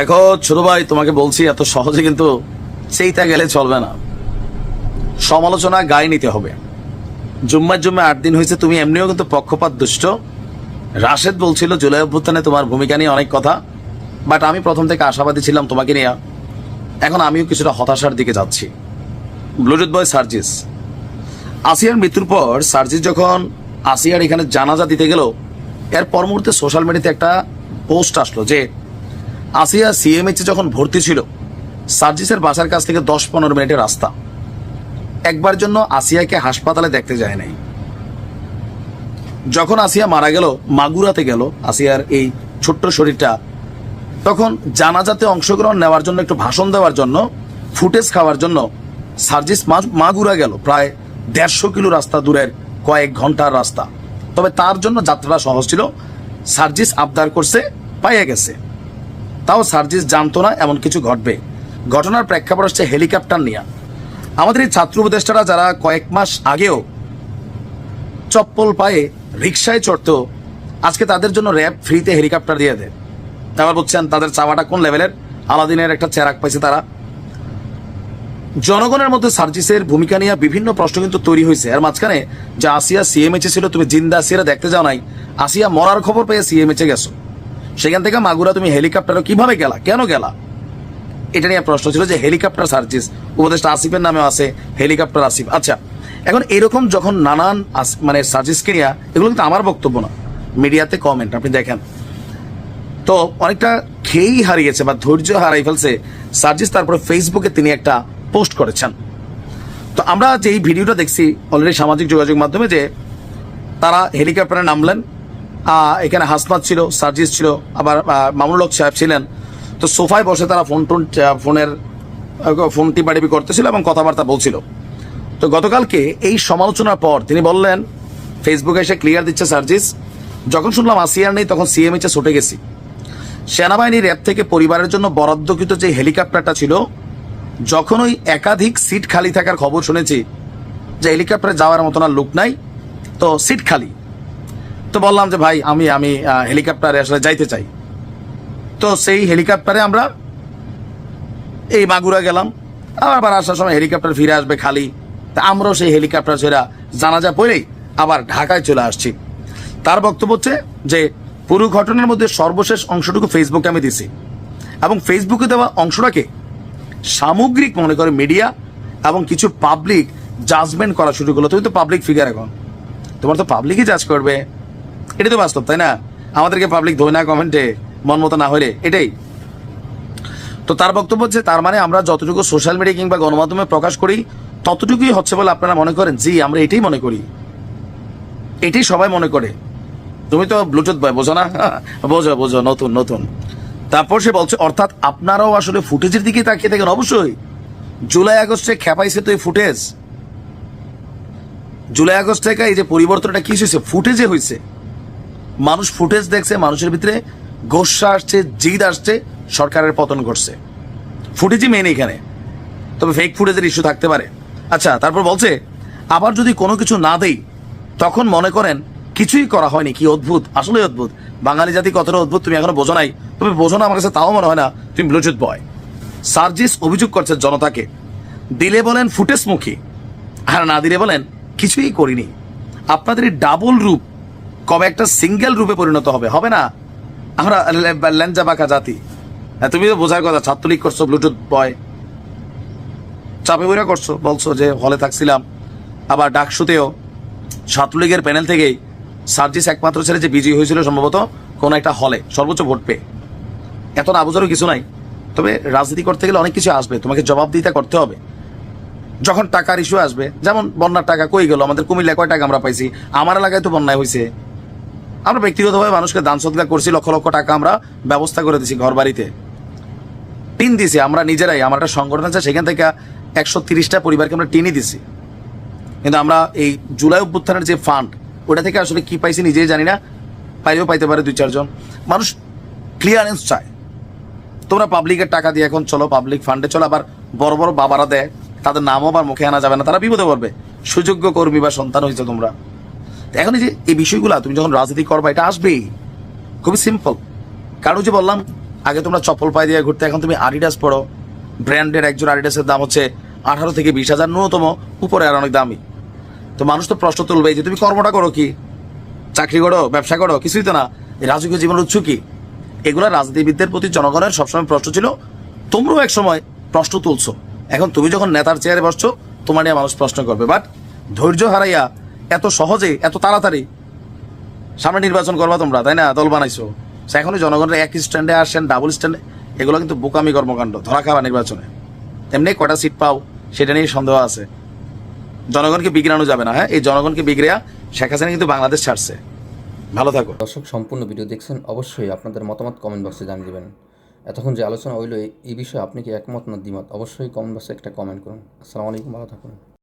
দেখো, ছোট ভাই, তোমাকে বলছি, এত সহজে কিন্তু সেইটা গেলে চলবে না। সমালোচনা গায়ে নিতে হবে। জুম্মার জুম্মা আট দিন হয়েছে, তুমি এমনিও কিন্তু পক্ষপাত দুষ্ট। রাশেদ বলছিল, জুলাই অভ্যুত্থানে তোমার ভূমিকা নিয়ে অনেক কথা বাট আমি প্রথম থেকে আশাবাদী ছিলাম তোমাকে নিয়ে। এখন আমিও কিছুটা হতাশার দিকে যাচ্ছি। ব্লুটুথ বয় সার্জিস আসিয়ার মৃত্যুর পর সার্জিস যখন আসিয়ার এখানে জানাজা দিতে গেল, এর পর মুহূর্তে সোশ্যাল মিডিয়াতে একটা পোস্ট আসলো যে আসিয়া সিএমএইচে যখন ভর্তি ছিল, সার্জিসের বাসার কাছ থেকে দশ পনেরো মিনিটের রাস্তা। একবার জন্য আসিয়াকে হাসপাতালে দেখতে যায় নাই। যখন আসিয়া মারা গেল, মাগুরাতে গেল, আসিয়ার এই ছোট্ট শরীরটা, তখন জানাজাতে অংশগ্রহণ নেওয়ার জন্য, একটু ভাষণ দেওয়ার জন্য, ফুটেজ খাওয়ার জন্য সার্জিস মাগুরা গেল, প্রায় দেড়শো কিলো রাস্তা দূরের কয়েক ঘণ্টার রাস্তা। তবে তার জন্য যাত্রাটা সহজ ছিল, সার্জিস আবদার করছে, পাইয়া গেছে। তাও সার্জিস জানতো না এমন কিছু ঘটবে। ঘটনার প্রেক্ষাপট হচ্ছে হেলিকপ্টার নিয়ে। আমাদের এই ছাত্র উপদেষ্টারা যারা কয়েক মাস আগেও চপ্পল পায়ে রিক্সায় চড়তো, আজকে তাদের জন্য র্যাব ফ্রিতে হেলিকপ্টার দিয়ে দেয়। তারপর বলছেন তাদের চাওয়াটা কোন লেভেলের? আলাদিনের একটা চেরাক পাইছে তারা। জনগণের মধ্যে সার্জিসের ভূমিকা নিয়ে বিভিন্ন প্রশ্ন কিন্তু তৈরি হয়েছে। আর মাঝখানে যে আসিয়া সিএমএইচে ছিল, তুমি জিন্দা আসিয়ারা দেখতে যাও নাই, আসিয়া মরার খবর পেয়ে সিএমএইচে গেছো। সেখান থেকে মাগুরা, তুমি হেলিকপ্টারও কীভাবে গেলা? কেন গেলা? এটা নিয়ে প্রশ্ন ছিল যে হেলিকপ্টার সার্ভিস উপদেষ্টা আসিফের নামে আছে, হেলিকপ্টার আসিফ। আচ্ছা এখন এরকম যখন নানান মানে সার্ভিসকে নিয়ে, এগুলো কিন্তু আমার বক্তব্য না। মিডিয়াতে কমেন্ট আপনি দেখেন। তো অনেকটা খেয়েই হারিয়েছে বা ধৈর্য হারাই ফেলছে সার্জিস, তারপরে ফেসবুকে তিনি একটা পোস্ট করেছেন। তো আমরা যে এই ভিডিওটা দেখছি অলরেডি সামাজিক যোগাযোগ মাধ্যমে যে তারা হেলিকপ্টারে নামলেন এখানে হাসনাত ছিল, সার্জিস ছিল, আবার হক সাহেব ছিলেন। তো সোফায় বসে তারা ফোন টোন ফোনের ফোন টিপাটিপি করতেছিল এবং কথাবার্তা বলছিল। তো গতকালকে এই সমালোচনার পর তিনি বললেন ফেসবুকে এসে ক্লিয়ার দিচ্ছে সার্জিস। যখন শুনলাম আসিয়ার নেই, তখন সিএমএইচে ছুটে গেছি। সেনাবাহিনীর অ্যাপ থেকে পরিবারের জন্য বরাদ্দকৃত যে হেলিকপ্টারটা ছিল, যখন ওই একাধিক সিট খালি থাকার খবর শুনেছি, যে হেলিকপ্টারে যাওয়ার মতন না লোক নাই, তো সিট খালি। তো বললাম যে, ভাই, আমি আমি হেলিকপ্টারে আসলে যাইতে চাই। তো সেই হেলিকপ্টারে আমরা এই মাগুরা গেলাম। আবার আসার সময় হেলিকপ্টার ফিরে আসবে খালি। তা আমরাও সেই হেলিকপ্টার ছেড়া জানাজা পড়েই আবার ঢাকায় চলে আসছি। তার বক্তব্য হচ্ছে যে, পুরো ঘটনার মধ্যে সর্বশেষ অংশটুকু ফেসবুকে আমি দিছি। এবং ফেসবুকে দেওয়া অংশটাকে সামগ্রিক মনে করে মিডিয়া এবং কিছু পাবলিক জাজমেন্ট করা শুরু করল। তুমি তো পাবলিক ফিগার এখন। তোমার তো পাবলিকই জাজ করবে। এটাই তো বাস্তব, তাই না? আমাদেরকে পাবলিক ধরে না কমেন্টে মন মতো না হলে, এটাই। তো তার বক্তব্য হচ্ছে, তার মানে আমরা যতটুকু সোশ্যাল মিডিয়া কিংবা গণমাধ্যমে প্রকাশ করি, ততটুকুই হচ্ছে বলে আপনারা মনে করেন। জি, আমরা এটাই মনে করি। এটাই সবাই মনে করে। তুমি তো ব্লুটুথ বয় বোঝো না? বোঝো বোঝো, নতুন নতুন। তারপর সে বলছে, অর্থাৎ আপনারাও আসলে ফুটেজের দিকে তাকিয়ে থাকেন? অবশ্যই। জুলাই আগস্টে খেপাইছে তো এই ফুটেজ জুলাই আগস্ট থেকে এই যে পরিবর্তনটা কি হয়েছে ফুটেজে হয়েছে মানুষ ফুটেজ দেখছে, মানুষের ভিতরে গোসা আসছে, জিদ আসছে, সরকারের পতন ঘটছে। ফুটেজই মেন এখানে। তবে ফেক ফুটেজের ইস্যু থাকতে পারে। আচ্ছা তারপর বলছে, আবার যদি কোনো কিছু না দেই, তখন মনে করেন কিছুই করা হয়নি। কি অদ্ভুত আসলে অদ্ভুত। বাঙালি জাতি কতটা অদ্ভুত, তুমি এখনও বোঝো নাই। তুমি বোঝো না আমার কাছে, তাও মনে হয় না, তুমি ব্লুটুথ বয় সার্জিস অভিযোগ করছে জনতাকে, দিলে বলেন ফুটেজ মুখী আর না দিলে বলেন কিছুই করিনি। আপনাদের ডাবল রূপ কবে একটা সিঙ্গেল রূপে পরিণত হবে? হবে না? আমরা ল্যাঞ্জা বাঁকা জাতি। হ্যাঁ, তুমি তো বোঝার কথা ছাত্রলীগ করছ ব্লুটুথ বয়। চাপে বইরা করছ বলছো যে হলে থাকছিলাম। আবার ডাকসুতেও ছাত্রলীগের প্যানেল থেকেই সার্জিস একমাত্র ছেলে যে বিজয়ী হয়েছিল সম্ভবত কোনো একটা হলে সর্বোচ্চ ভোট পেয়ে। এত না বোঝারও কিছু নাই। তবে রাজনীতি করতে গেলে অনেক কিছু আসবে তোমাকে জবাবদিহিতা করতে হবে। যখন টাকার ইস্যু আসবে যেমন বন্যার টাকা কই গেল আমাদের কুমিল্লায় কয় টাকা আমরা পাইছি? আমার এলাকায় তো বন্যায় হয়েছে আমরা ব্যক্তিগতভাবে মানুষকে দান সদকা করছি, লক্ষ লক্ষ টাকা আমরা ব্যবস্থা করে দিছি ঘর বাড়িতে টিন দিছি, আমরা নিজেরাই, আমার একটা সংগঠন আছে, সেখান থেকে একশো তিরিশটা পরিবারকে আমরা টিনই দিছি। কিন্তু আমরা এই জুলাই অভ্যুত্থানের যে ফান্ড ওটা থেকে আসলে কি পাইছি নিজেই জানি না, পাইলেও পাইতে পারে দুই, চারজন। মানুষ ক্লিয়ারেন্স চায়। তোমরা পাবলিকের টাকা দিয়ে এখন চলো পাবলিক ফান্ডে চলো, আবার বড় বড় বাবারা দেয়, তাদের নামও আবার মুখে আনা যাবে না, তারা বিপদে পড়বে। সুযোগ্য কর্মী বা সন্তান হয়েছে তোমরা। এখন এই যে, এই বিষয়গুলো তুমি যখন রাজনীতি করবা, এটা আসবেই। খুবই সিম্পল কারণ যে বললাম, আগে তোমরা চপ্পল পায়ে দিয়ে ঘুরতে, এখন তুমি আডিডাস পড়ো ব্র্যান্ডের একজন আডিডাসের দাম হচ্ছে আঠারো থেকে বিশ হাজার, ন্যূনতম, উপরে আর অনেক দামি। তো মানুষ তো প্রশ্ন তুলবে যে তুমি কর্মটা করো কি? চাকরি করো, ব্যবসা করো, কিছুই তো না। রাজকীয় জীবনের উৎস কি? এগুলো রাজনীতিবিদদের প্রতি জনগণের সবসময় প্রশ্ন ছিল, তোমরাও এক সময় প্রশ্ন তুলছো। এখন তুমি যখন নেতার চেয়ারে বসছো, তোমার নিয়ে মানুষ প্রশ্ন করবে। বাট ধৈর্য হারাইয়া এত সহজে, এত তাড়াতাড়ি সামনে নির্বাচন করবা তোমরা, তাই না? দল বানাইছো। এখনই জনগণের এক স্ট্যান্ডে আসেন ডাবল স্ট্যান্ডে এগুলো কিন্তু বোকামি কর্মকাণ্ড, ধরা খাওয়া নির্বাচনে। এমনি কটা সিট পাও, সেটা নিয়ে সন্দেহ আছে। জনগণকে বিগড়ানো যাবে না হ্যাঁ? এই জনগণকে বিগড়িয়া শেখ হাসিনা কিন্তু বাংলাদেশ ছাড়ছে। ভালো থাকো। দর্শক, সম্পূর্ণ ভিডিও দেখছেন, অবশ্যই আপনাদের মতামত কমেন্ট বক্সে জানিয়ে দেবেন। এতক্ষণ যে আলোচনা হইল এই বিষয়ে আপনি কি একমত না দ্বিমত? অবশ্যই কমেন্ট বক্সে একটা কমেন্ট করুন। আসসালামু আলাইকুম, ভালো থাকুন।